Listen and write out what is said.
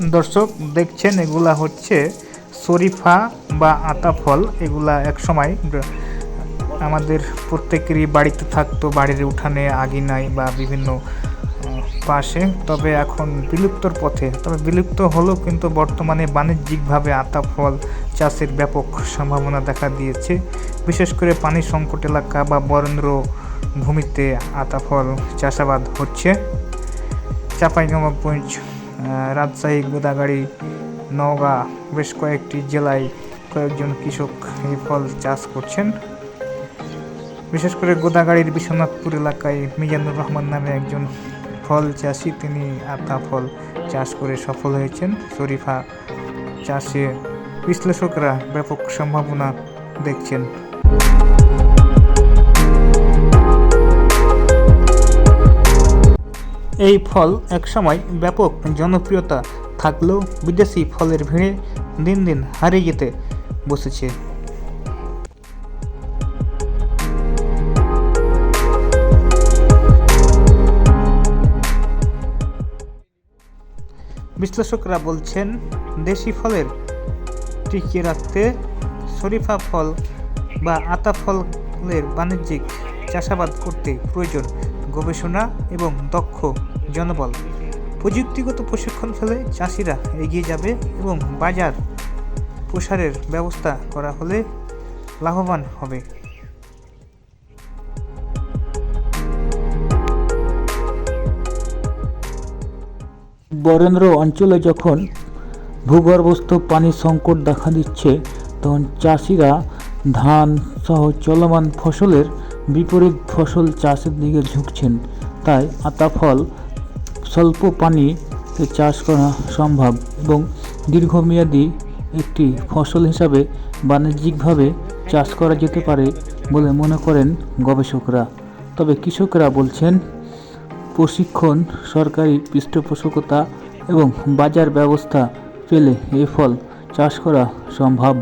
দর্শক, দেখছেন, এগুলা হচ্ছে শরীফা বা আতা ফল। এগুলা একসময় আমাদের প্রত্যেকেরই বাড়িতে থাকতো, বাড়ির উঠানে, আগিনায় বা বিভিন্ন পাশে। তবে এখন বিলুপ্তর পথে। তবে বিলুপ্ত হলেও কিন্তু বর্তমানে বাণিজ্যিকভাবে আতা ফল চাষের ব্যাপক সম্ভাবনা দেখা দিয়েছে। বিশেষ করে পানি সংকট এলাকা বা বরেন্দ্র ভূমিতে আতা ফল চাষাবাদ হচ্ছে। চাঁপাইনবাবগঞ্জ রাজশাহী, গোদাগাড়ি, নওগাঁ বেশ কয়েকটি জেলায় কয়েকজন কৃষক এই ফল চাষ করছেন। বিশেষ করে গোদাগাড়ির বিশ্বনাথপুর এলাকায় মিজানুর রহমান নামে একজন ফল চাষি, তিনি আতা ফল চাষ করে সফল হয়েছেন। শরীফা চাষে বিশ্লেষকরা ব্যাপক সম্ভাবনা দেখছেন। এই ফল একসময় ব্যাপক জনপ্রিয়তা থাকলেও বিদেশি ফলের ভিড়ে দিন দিন হারিয়ে যেতে বসেছে। বিশ্লেষকরা বলছেন, দেশি ফলের টিকিয়ে রাখতে শরীফা ফল বা আতা ফলের বাণিজ্যিক চাষাবাদ করতে প্রয়োজন। গবেষণা এবং দক্ষ জনবল। প্রযুক্তিগত প্রশিক্ষণ ফেলে চাষিরা এগিয়ে যাবে এবং বাজার প্রসারের ব্যবস্থা করা হলে লাভবান হবে। বরেন্দ্র অঞ্চলে যখন ভূগর্ভস্থ পানির সংকট দেখা দিচ্ছে, তখন চাষিরা ধান সহ চলমান ফসলের বিপরীত ফসল চাষের দিকে ঝুঁকছেন। তাই আতা ফল, স্বল্প পানিতে চাষ করা সম্ভব এবং দীর্ঘমেয়াদী একটি ফসল হিসাবে বাণিজ্যিকভাবে চাষ করা যেতে পারে বলে মনে করেন গবেষকরা। তবে কৃষকরা বলছেন, প্রশিক্ষণ, সরকারি পৃষ্ঠপোষকতা এবং বাজার ব্যবস্থা পেলে এ ফল চাষ করা সম্ভব।